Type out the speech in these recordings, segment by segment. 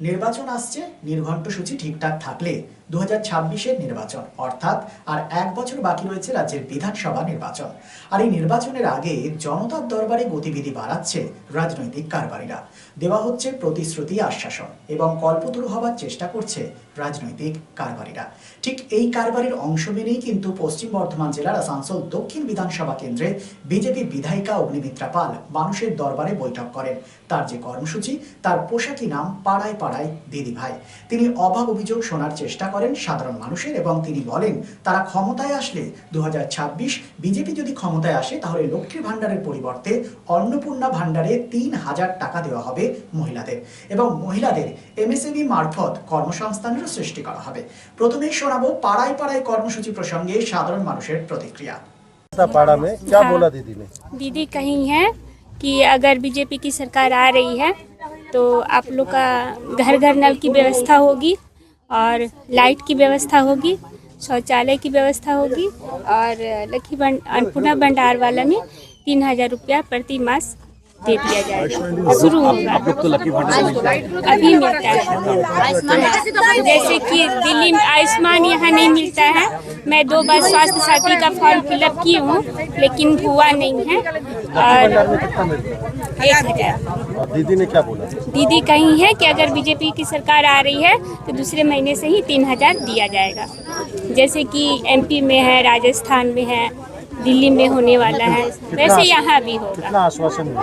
নির্বাচন আসছে নির্ঘণ্ট সূচি ঠিকঠাক থাকলে। দু হাজার নির্বাচন, অর্থাৎ আর এক বছর বাকি রয়েছে রাজ্যের বিধানসভা নির্বাচন। আর এই নির্বাচনের আগে জনতার দরবারে গতিবিধি বাড়াচ্ছে রাজনৈতিক কারবারিরা। দেওয়া হচ্ছে প্রতিশ্রুতি আশ্বাসন এবং কল্পতরু হওয়ার চেষ্টা করছে রাজনৈতিক কারবারিরা। ঠিক এই কারবারির অংশ মেনেই কিন্তু পশ্চিম বর্ধমান জেলার আসানসোল দক্ষিণ বিধানসভা কেন্দ্রে বিজেপি বিধায়িকা অগ্নিমিত্রা পাল মানুষের দরবারে বৈঠক করেন। তার যে কর্মসূচি, তার পোশাকি নাম পাড়ায় পাড়ায় দিদি ভাই তিনি অভাব অভিযোগ শোনার চেষ্টা করেন সাধারণ মানুষের এবং তিনি বলেন তারা ক্ষমতায় আসলে দু বিজেপি যদি ক্ষমতায় আসে তাহলে লক্ষ্মীর ভাণ্ডারের পরিবর্তে অন্নপূর্ণা ভাণ্ডারে তিন হাজার টাকা দেওয়া হবে মহিলাদের এবং মহিলাদের এমএসএমই মারফত কর্মসংস্থানেরও সৃষ্টি করা হবে প্রথমেই শোনাবো পাড়ায় পাড়ায় কর্মসূচি প্রসঙ্গে সাধারণ মানুষের প্রতিক্রিয়া पाड़ा में क्या हाँ। बोला दीदी ने दीदी कही है कि अगर बीजेपी की सरकार आ रही है तो आप लोग का घर घर नल की व्यवस्था होगी और लाइट की व्यवस्था होगी, शौचालय की व्यवस्था होगी और लखी बंड अन्नपूर्णा भंडार वाला में तीन हज़ार रुपया प्रति मास दे दिया जाएगा। शुरू होगा अभी मिलता है। जैसे कि दिल्ली में आयुष्मान यहाँ नहीं मिलता है। मैं दो बार स्वास्थ्य साथी का फॉर्म फिलअप की हूँ लेकिन हुआ नहीं है। और एक हज़ार। और दीदी ने क्या बोला? दीदी कही है कि अगर बीजेपी की सरकार आ रही है तो दूसरे महीने से ही तीन हज़ार दिया जाएगा। जैसे कि एमपी में है राजस्थान में है दिल्ली में होने वाला है। वैसे यहाँ भी होगा। आश्वासन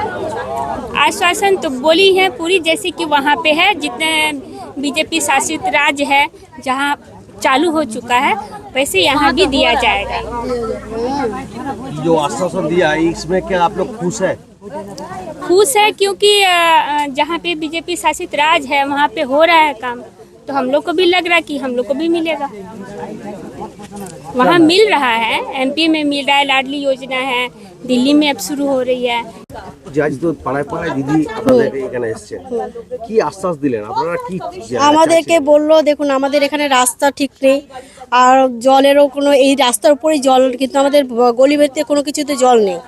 आश्वासन तो बोली है पूरी जैसे कि वहाँ पे है जितने बीजेपी शासित राज्य है जहाँ चालू हो चुका है वैसे यहाँ भी दिया जाएगा। जो आश्वासन दिया है इसमें क्या आप लोग खुश है? खुश है क्योंकि जहाँ पे बीजेपी शासित राज है वहाँ पे हो रहा है काम तो हम लोग को भी लग रहा है कि हम लोग को भी मिलेगा। वहाँ मिल रहा है एमपी में मिल रहा है लाडली योजना है दिल्ली में अब शुरू हो रही है যে আজ তো পাড়ায় পাড়ায় দিদি আপনাদের এখানে এসছেন কি আশ্বাস দিলেন আপনারা কি আমাদেরকে বললো দেখুন আমাদের এখানে রাস্তা ঠিক নেই আর জলেরও কোনো এই রাস্তার উপরেই জল কিন্তু আমাদের গলিবেতে কোনো কিছুতে জল নেই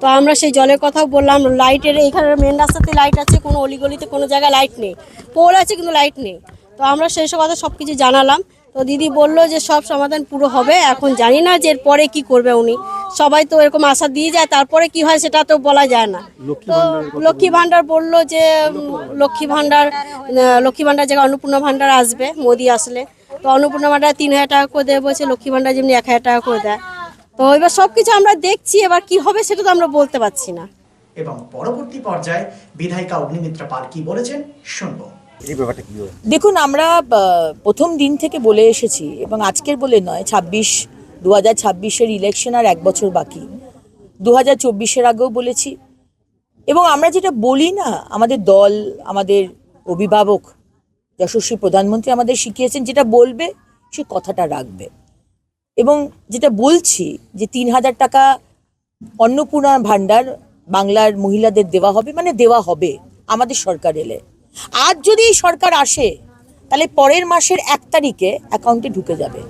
তো আমরা সেই জলের কথাও বললাম লাইটের এখানে মেন রাস্তাতে লাইট আছে কোনো অলিগলিতে কোনো জায়গায় লাইট নেই পোল আছে কিন্তু লাইট নেই তো আমরা সেই সব কথা সব কিছু জানালাম তো দিদি বলল যে সব সমাধান পুরো হবে এখন জানি না যে এরপরে কি করবে উনি। সবাই তো এরকম আশা দিয়ে যায় তারপরে কি হয় সেটা তো বলা যায় না। তো লক্ষ্মী ভান্ডার বলল যে লক্ষ্মী ভান্ডার লক্ষ্মী ভান্ডার জায়গায় অন্নপূর্ণা ভান্ডার আসবে মোদি আসলে। তো অন্নপূর্ণা ভান্ডার তিন হাজার টাকা করে দেবে বলছে লক্ষ্মী ভান্ডার যেমনি এক হাজার টাকা করে দেয়। তো এবার সব কিছু আমরা দেখছি এবার কি হবে সেটা তো আমরা বলতে পারছি না। এবং পরবর্তী পর্যায়ে বিধায়িকা অগ্নিমিত্রা পাল কি বলেছেন শুনব। দেখুন, আমরা প্রথম দিন থেকে বলে এসেছি এবং আজকের বলে নয়, ছাব্বিশ দু হাজার ছাব্বিশের ইলেকশন আর এক বছর বাকি। দু হাজার চব্বিশের আগেও বলেছি। এবং আমরা যেটা বলি না, আমাদের দল, আমাদের অভিভাবক, যশস্বী প্রধানমন্ত্রী আমাদের শিখিয়েছেন, যেটা বলবে, সে কথাটা রাখবে। এবং যেটা বলছি, যে তিন হাজার টাকা অন্নপূর্ণা ভাণ্ডার বাংলার মহিলাদের দেওয়া হবে মানে দেওয়া হবে, আমাদের সরকার এলে। আজ যদি সরকার আসে, তাহলে পরের মাসের এক তারিখে অ্যাকাউন্টে ঢুকে যাবে।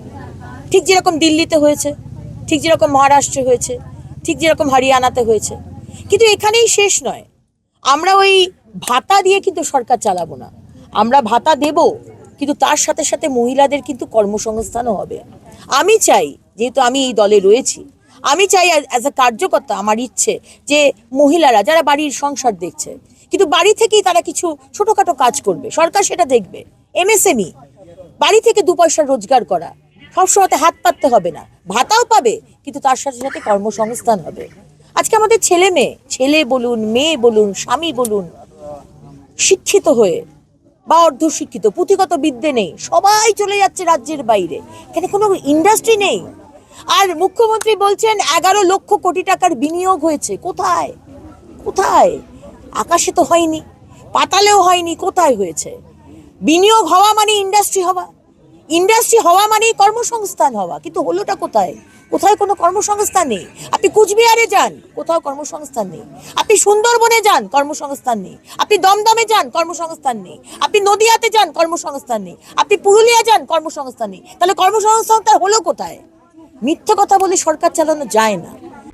ঠিক যেরকম দিল্লিতে হয়েছে, ঠিক যেরকম মহারাষ্ট্রে হয়েছে, ঠিক যেরকম হরিয়ানাতে হয়েছে। কিন্তু এখানেই শেষ নয়। আমরা ওই ভাতা দিয়ে কিন্তু সরকার চালাবো না। আমরা ভাতা দেব, কিন্তু তার সাথে সাথে মহিলাদের কিন্তু কর্মসংস্থানও হবে। আমি চাই, যেহেতু আমি এই দলে রয়েছি, আমি চাই অ্যাজ এ কার্যকর্তা, আমার ইচ্ছে যে মহিলারা, যারা বাড়ির সংসার দেখছে কিন্তু বাড়ি থেকেই তারা কিছু ছোটখাটো কাজ করবে। সরকার সেটা দেখবে। এমএসএমই, বাড়ি থেকে দু পয়সা রোজগার করা সবসময় হাত পাততে হবে না। ভাতাও পাবে, কিন্তু তার সাথে সাথে কর্মসংস্থান হবে। আজকে আমাদের ছেলে মেয়ে, ছেলে বলুন, মেয়ে বলুন, স্বামী বলুন, শিক্ষিত হয়ে বা অর্ধশিক্ষিত, পুঁথিগত বিদ্যে নেই, সবাই চলে যাচ্ছে রাজ্যের বাইরে। এখানে কোনো ইন্ডাস্ট্রি নেই। আর মুখ্যমন্ত্রী বলছেন, এগারো লক্ষ কোটি টাকার বিনিয়োগ হয়েছে। কোথায়? কোথায়? আকাশে তো হয়নি, পাতালেও হয়নি, কোথায় হয়েছে? বিনিয়োগ হওয়া মানে ইন্ডাস্ট্রি হওয়া। ইন্ডাস্ট্রি হওয়া মানেই কর্মসংস্থান হওয়া। কিন্তু হলোটা কোথায়? কোথায় কোনো কর্মসংস্থান নেই। আপনি কুচবিহারে যান, কোথাও কর্মসংস্থান নেই। আপনি সুন্দরবনে যান, কর্মসংস্থান নেই। আপনি দমদমে যান, কর্মসংস্থান নেই। আপনি নদিয়াতে যান, কর্মসংস্থান নেই। আপনি পুরুলিয়া যান, কর্মসংস্থান নেই। তাহলে কর্মসংস্থানটা হলো কোথায়? মিথ্যে কথা বলে সরকার চালানো যায় না।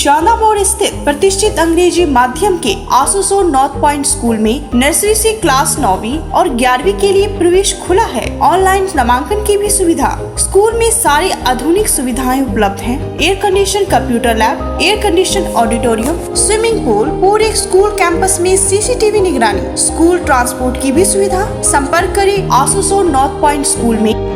414 8383. स्थित प्रतिष्ठित अंग्रेज़ी माध्यम के आसोसो नॉर्थ पॉइंट स्कूल में नर्सरी से क्लास नौवीं और ग्यारहवीं के लिए प्रवेश खुला है। ऑनलाइन नामांकन की भी सुविधा। स्कूल में सारी आधुनिक सुविधाएँ उपलब्ध हैं। Air condition computer lab, air condition auditorium, swimming pool, पूरे स्कूल कैंपस में सीसीटीवी निगरानी, स्कूल ट्रांसपोर्ट की भी सुविधा। संपर्क करें आसोसो नॉर्थ पॉइंट स्कूल में।